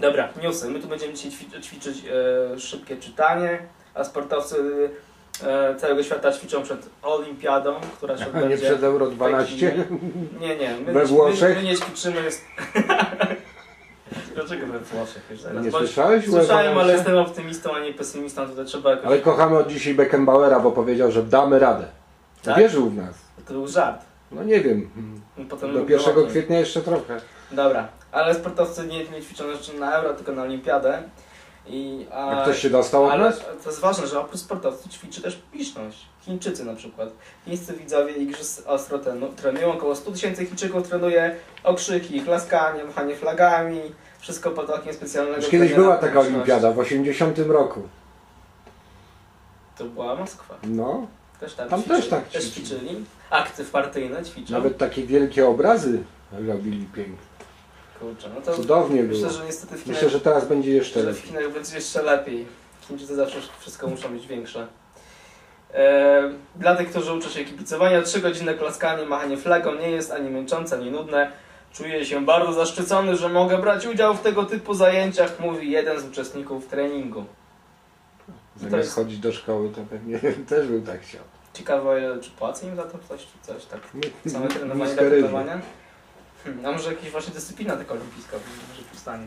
Dobra, newsy. My tu będziemy dzisiaj ćwi- ćwiczyć e, szybkie czytanie, a sportowcy e, całego świata ćwiczą przed Olimpiadą, która się A odbędzie. nie przed Euro w 12? Pekinie. Nie, nie. My, We my, Włoszech? my nie ćwiczymy. Dlaczego we Włoszech już? Nie Bo- słyszałeś? Słyszałem, ale jestem optymistą, a nie pesymistą, tutaj trzeba jakoś... Ale kochamy od dzisiaj Beckenbauera, bo powiedział, że damy radę. Tak? Wierzył w nas. To był żart. No nie wiem. I Potem Do lubił 1 o tym. kwietnia jeszcze trochę. Dobra, ale sportowcy nie, nie ćwiczą jeszcze na Euro, tylko na Olimpiadę. I, a, A ktoś się dostał ale to jest ważne, że oprócz sportowców ćwiczy też piszność. Chińczycy na przykład. Chińscy widzowie igrzysk ostro trenu- trenują, około 100 tysięcy Chińczyków trenuje okrzyki, klaskanie, machanie flagami, wszystko pod okiem specjalnego Już kiedyś była taka olimpiada w 80 roku. To była Moskwa. No, Też tam, Tam też tak też ćwiczyli. ćwiczyli. Akty partyjne ćwiczą. nawet takie wielkie obrazy robili piękne. Kurczę, no to Cudownie myślę, było. że niestety w Chinach Myślę, że teraz będzie jeszcze że w lepiej. Chinach będzie jeszcze lepiej. Chińczycy zawsze wszystko muszą być większe. E, dla tych, którzy uczą się kibicowania, 3 godziny klaskanie, machanie flagą nie jest ani męczące, ani nudne. Czuję się bardzo zaszczycony, że mogę brać udział w tego typu zajęciach, mówi jeden z uczestników treningu. Zamiast jest- chodzić do szkoły, to pewnie też bym tak chciał. Ciekawe, czy płacą im za to coś, czy coś tak? Same trenowanie trenowania? Hmm, a może jakaś właśnie dyscyplina taka olimpijska może powstanie.